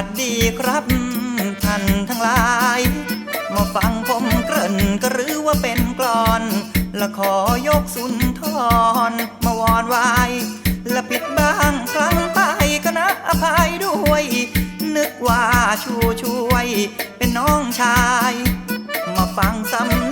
วัสดีครับ ท่านทั้งหลาย มาฟังผมเกริ่นก็หรือว่าเป็นกลอน และขอยกสุนทรมาวอนไว้และผิดบ้างครั้งไปก็นะอภัยด้วย นึกว่าชูช่วย เป็นน้องชาย มาฟังสำ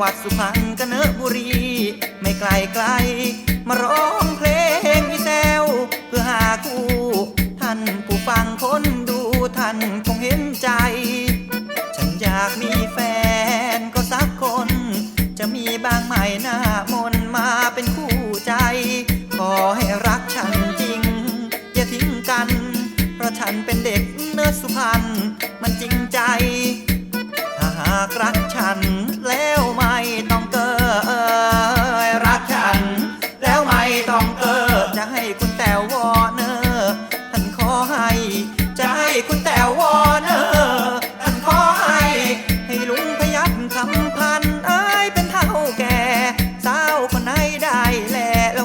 วัดสุพรรณกเนบุรี ไม่ไกลไกล มาร้องเพลงอีแซวเพื่อหาคู่ท่านผู้ฟังคนดูท่านคงเห็นใจ ฉันอยากมีแฟนก็สักคน จะมีบางไหมหน้ามนมาเป็นคู่ใจ ขอให้รักฉันจริง อย่าทิ้งกัน เพราะฉันเป็นเด็กเนื้อสุพรรณมันจริงใจ หากรักฉันแล้ว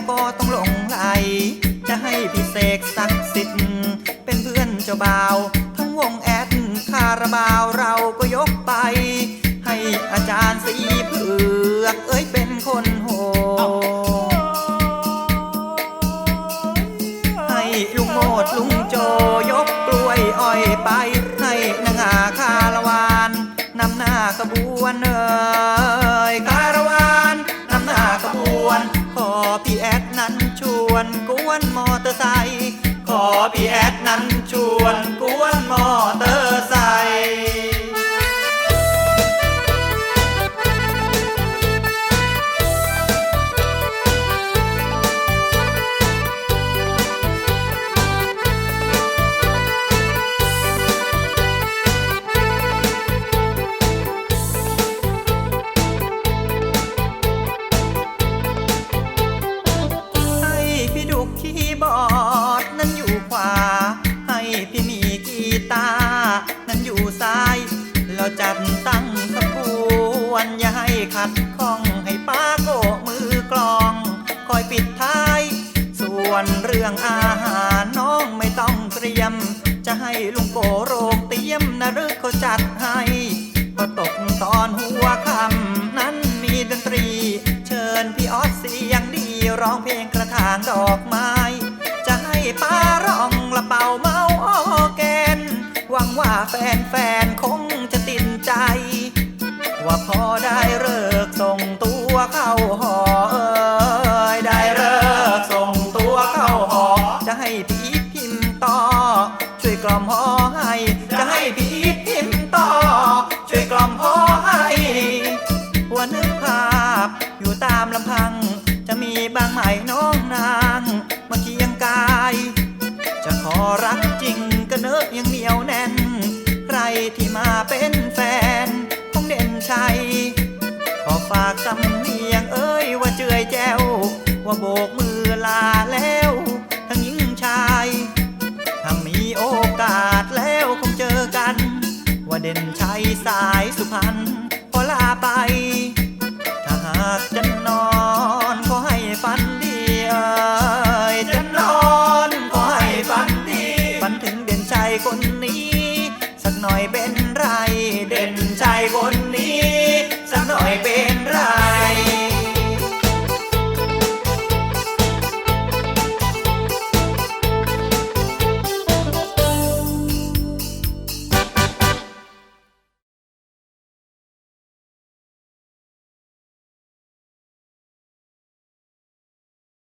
แล้วก็ต้องหลงไหลจะให้พี่เสกศักดิ์สิทธิ์เป็นเพื่อนเจ้าบ่าว ทั้งวงแอดคาราบาวเราก็ยกไป ให้อาจารย์สีเผือกเอ้ยเป็นคนโหให้ลุงโมดลุงโจยกกล้วยอ้อยไป ที่แอดนั้นชวนกวนมอเตอร์ไซค์ขอพี่แอด รื่องอาหารน้องไม่ต้องเตรียม จะให้ลุงโกโรงเตรียมนะรือเขาจัดให้พอตกตอนหัวคำนั้นมีดนตรี เชิญพี่ออสเสียงดีร้องเพลงกระถางดอกไม้ จะให้ป้าร้องละเป่าเมาออแกนหวังว่าแฟนๆคงจะติดใจ ว่าพอได้เลิกส่งตัวเข้าหอ ห่อให้ จะให้พี่พิมพ์ต่อ ช่วยกล่อมหอให้ว่านึกภาพอยู่ตามลำพัง จะมีบางไหมน้องนางมาเคียงกาย จะขอรักจริงก็เนอะยังเหนียวแน่น ใครที่มาเป็นแฟนของเด่นชัยขอฝากสำเนียงเอ้ยว่าเจือยแจ้วว่าโบกมือ เจอกันว่าเด่นชัยสายสุพรรณพอลาไป